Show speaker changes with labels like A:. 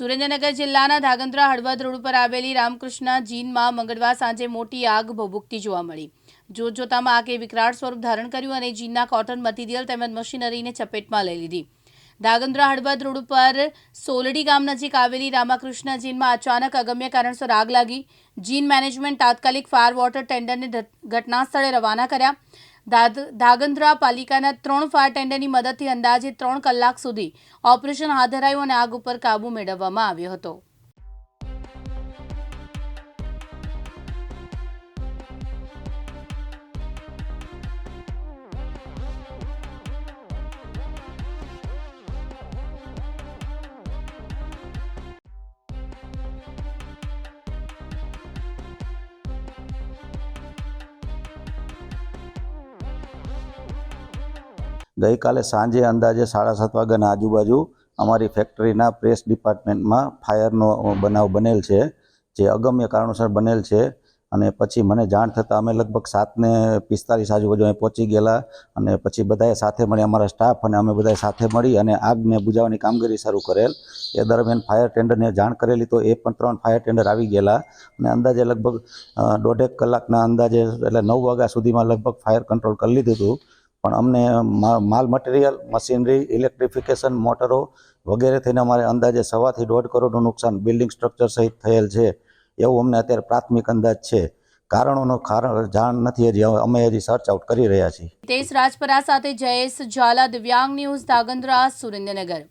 A: સુરેન્દ્રનગર જિલ્લાના ધાગંદ્રા હળવદ રોડ ઉપર આવેલી રામકૃષ્ણ જીનમાં મંગળવાર સાંજે મોટી આગ ભભૂકતી જોવા મળી. જોતજોતામાં આગે વિકરાળ સ્વરૂપ ધારણ કર્યું અને જીનના કોટન મટીરિયલ તેમજ મશીનરીને ચપેટમાં લઈ લીધી. ધાગંદ્રા હળવદ રોડ ઉપર સોલડી ગામ નજીક આવેલી રામાકૃષ્ણ જીનમાં અચાનક અગમ્ય કારણસર આગ લાગી. જીન મેનેજમેન્ટ તાત્કાલિક ફાયર વોટર ટેન્ડરને ઘટના સ્થળે રવાના કર્યા. ધાગંદ્રા પાલિકાના ત્રણ ફાયર ટેન્ડરની મદદથી અંદાજે ત્રણ કલાક સુધી ઓપરેશન હાથ ધરાયું અને આગ ઉપર કાબૂ મેળવવામાં આવ્યો હતો.
B: ગઈકાલે સાંજે અંદાજે સાડા સાત વાગ્યાના આજુબાજુ અમારી ફેક્ટરીના પ્રેસ ડિપાર્ટમેન્ટમાં ફાયરનો બનાવ બનેલ છે, જે અગમ્ય કારણોસર બનેલ છે અને પછી મને જાણ થતાં અમે લગભગ સાતને પિસ્તાલીસ આજુબાજુ અહીં પહોંચી ગયેલા અને પછી બધાએ સાથે મળી અમારા સ્ટાફ અને અમે બધાએ સાથે મળી અને આગને બુજાવવાની કામગીરી શરૂ કરેલ. એ દરમિયાન ફાયર ટેન્ડરને જાણ કરેલી તો એ પણ ત્રણ ફાયર ટેન્ડર આવી ગયેલા અને અંદાજે લગભગ દોઢેક કલાકના અંદાજે એટલે નવ વાગ્યા સુધીમાં લગભગ ફાયર કંટ્રોલ કરી લીધું હતું. પણ અમને માલ મટીરિયલ, મશીનરી, ઇલેક્ટ્રિફિકેશન, મોટરો વગેરે થઈને અમારે અંદાજે સવાથી દોઢ કરોડનું નુકસાન બિલ્ડિંગ સ્ટ્રક્ચર સહિત થયેલ છે, એવું અમને અત્યારે પ્રાથમિક અંદાજ છે. કારણોનો કારણ જાણ નથી હજી અમે હજી સર્ચ આઉટ કરી રહ્યા છીએ.
A: તેજ રાજપરા સાથે જયેશ ઝાલા દિવ્યાંગ ન્યૂઝ ધાગંદ્રા સુરેન્દ્રનગર.